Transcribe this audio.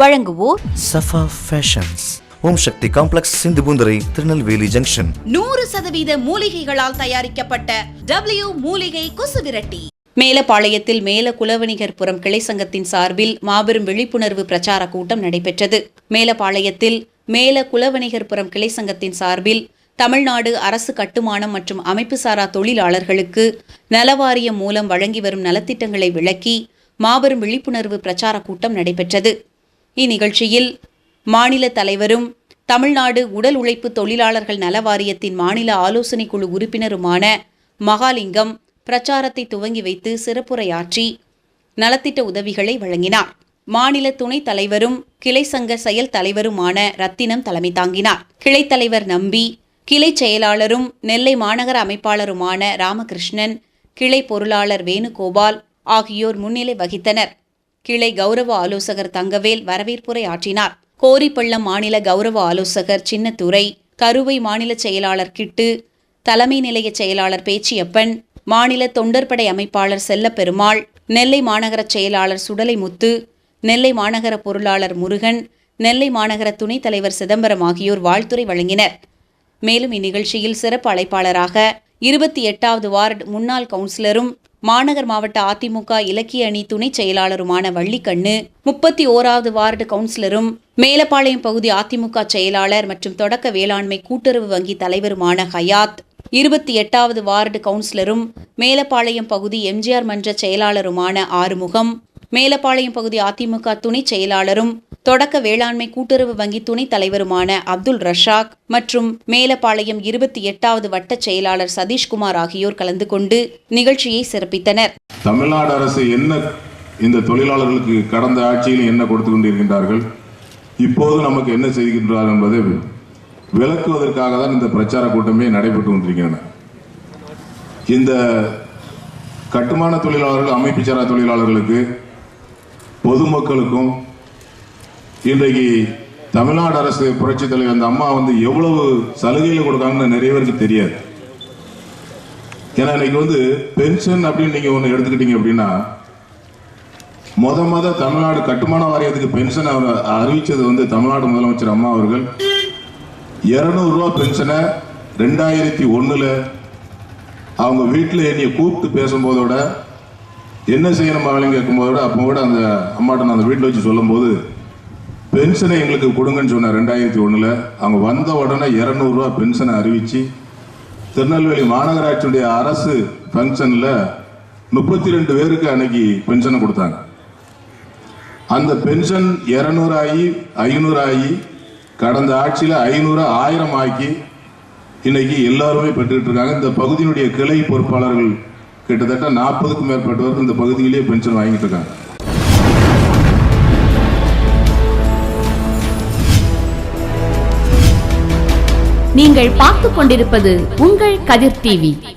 வழங்குவோர் Safa fashions Om Shakti complex Sindhupoondurai Tirunelveli junction. நூறு சதவீத மூலிகைகளால் தயாரிக்கப்பட்ட டபிள்யூ மூலிகை கொசு விரட்டி. மேலப்பாளையத்தில் மேல குலவணிகர்புரம் கிளை சங்கத்தின் சார்பில் மாபெரும் விழிப்புணர்வு பிரச்சார கூட்டம் நடைபெற்றது. மேலப்பாளையத்தில் மேல குலவணிகர்புரம் கிளை சங்கத்தின் சார்பில் தமிழ்நாடு அரசு கட்டுமானம் மற்றும் அமைப்புசாரா தொழிலாளர்களுக்கு நலவாரியம் மூலம் வழங்கி வரும் நலத்திட்டங்களை விளக்கி மாபெரும் விழிப்புணர்வு பிரச்சார கூட்டம் நடைபெற்றது. இந்நிகழ்ச்சியில் மாநில தலைவரும் தமிழ்நாடு உடல் உழைப்பு தொழிலாளர்கள் நல வாரியத்தின் மாநில ஆலோசனைக் குழு உறுப்பினருமான மகாலிங்கம் பிரச்சாரத்தை துவங்கி வைத்து சிறப்புரையாற்றி நலத்திட்ட உதவிகளை வழங்கினார். மாநில துணைத் தலைவரும் கிளை சங்க செயல் தலைவருமான ரத்தினம் தலைமை தாங்கினார். கிளைத்தலைவர் நம்பி கிளை செயலாளரும் நெல்லை மாநகர அமைப்பாளருமான ராமகிருஷ்ணன் கிளை பொருளாளர் வேணுகோபால் ஆகியோர் முன்னிலை வகித்தனர். கிளை கௌரவ ஆலோசகர் தங்கவேல் வரவேற்புரை ஆற்றினார். கோரிப்பள்ளம் மாநில கௌரவ ஆலோசகர் சின்னத்துரை கருவை மாநில செயலாளர் கிட்டு தலைமை நிலைய செயலாளர் பேச்சியப்பன் மாநில தொண்டர்படை அமைப்பாளர் செல்லப்பெருமாள் நெல்லை மாநகர செயலாளர் சுடலைமுத்து நெல்லை மாநகர பொருளாளர் முருகன் நெல்லை மாநகர துணைத் தலைவர் சிதம்பரம் ஆகியோர் வாழ்த்துரை வழங்கினர். மேலும் இந்நிகழ்ச்சியில் சிறப்பு அழைப்பாளராக இருபத்தி எட்டாவது வார்டு முன்னாள் கவுன்சிலரும் மாநகர் மாவட்ட அதிமுக இலக்கிய அணி துணைச் செயலாளருமான வள்ளிக்கண்ணு முப்பத்தி ஓராவது வார்டு கவுன்சிலரும் மேலப்பாளையம் பகுதி அதிமுக செயலாளர் மற்றும் தொடக்க வேளாண்மை கூட்டுறவு வங்கி தலைவருமான ஹயாத் இருபத்தி எட்டாவது வார்டு கவுன்சிலரும் மேலப்பாளையம் பகுதி எம்ஜிஆர் மன்ற செயலாளருமான ஆறுமுகம் மேலப்பாளையம் பகுதி அதிமுக துணைச் செயலாளரும் தொடக்க வேளாண்மை கூட்டுறவு வங்கி துணைத் தலைவருமான அப்துல் ரஷாக் மற்றும் மேலப்பாளையம் இருபத்தி எட்டாவது வட்டச் செயலாளர் சதீஷ்குமார் ஆகியோர் கலந்து கொண்டு நிகழ்ச்சியை சிறப்பித்தனர். தமிழ்நாடு அரசு என்ன இந்த தொழிலாளர்களுக்கு கடந்த ஆட்சியில் என்ன கொடுத்து கொண்டிருக்கின்றார்கள்? இப்போது நமக்கு என்ன செய்கின்றார்கள் என்பதை விளக்குவதற்காக தான் இந்த பிரச்சார கூட்டமே நடைபெற்று கொண்டிருக்கின்றன. இந்த கட்டுமான தொழிலாளர்கள் அமைப்பு சாரா தொழிலாளர்களுக்கு பொதுமக்களுக்கும் இன்றைக்கு தமிழ்நாடு அரசு புரட்சி தலைவர் அந்த அம்மா வந்து எவ்வளவு சலுகைகள் கொடுக்காங்கன்னு நிறைய பேருக்கு தெரியாது. ஏன்னா இன்னைக்கு வந்து பென்ஷன் அப்படின்னு நீங்கள் ஒன்று எடுத்துக்கிட்டீங்க அப்படின்னா முத முத தமிழ்நாடு கட்டுமான வாரியத்துக்கு பென்ஷன் அவர் அறிவித்தது வந்து தமிழ்நாடு முதலமைச்சர் அம்மா அவர்கள். இரநூறுவா பென்ஷனை ரெண்டாயிரத்தி ஒன்றில் அவங்க வீட்டில் என்னையை கூப்பிட்டு பேசும்போதோட என்ன செய்யணும் கேட்கும்போது கேட்கும்போதோட அப்போ கூட அந்த அம்மாட்ட நான் அந்த வீட்டில் வச்சு சொல்லும்போது பென்ஷனை எங்களுக்கு கொடுங்கன்னு சொன்னேன் ரெண்டாயிரத்தி ஒன்றில் அவங்க வந்த உடனே இரநூறுவா பென்ஷனை அறிவித்து திருநெல்வேலி மாநகராட்சியுடைய அரசு ஃபங்க்ஷனில் முப்பத்தி ரெண்டு பேருக்கு அன்னைக்கு பென்ஷனை கொடுத்தாங்க. அந்த பென்ஷன் இரநூறு ஆகி ஐநூறு ஆகி கடந்த ஆட்சியில் ஐநூறு ஆயிரம் ஆக்கி இன்னைக்கு எல்லாருமே பெற்றுக்கிட்டு இருக்காங்க. இந்த பகுதியினுடைய கிளை பொறுப்பாளர்கள் கிட்டத்தட்ட நாற்பதுக்கும் மேற்பட்டவர் இந்த பகுதியிலேயே பென்ஷன் வாங்கிட்டு இருக்காங்க. நீங்கள் பார்த்துக் கொண்டிருப்பது உங்கள் கதிர் டிவி.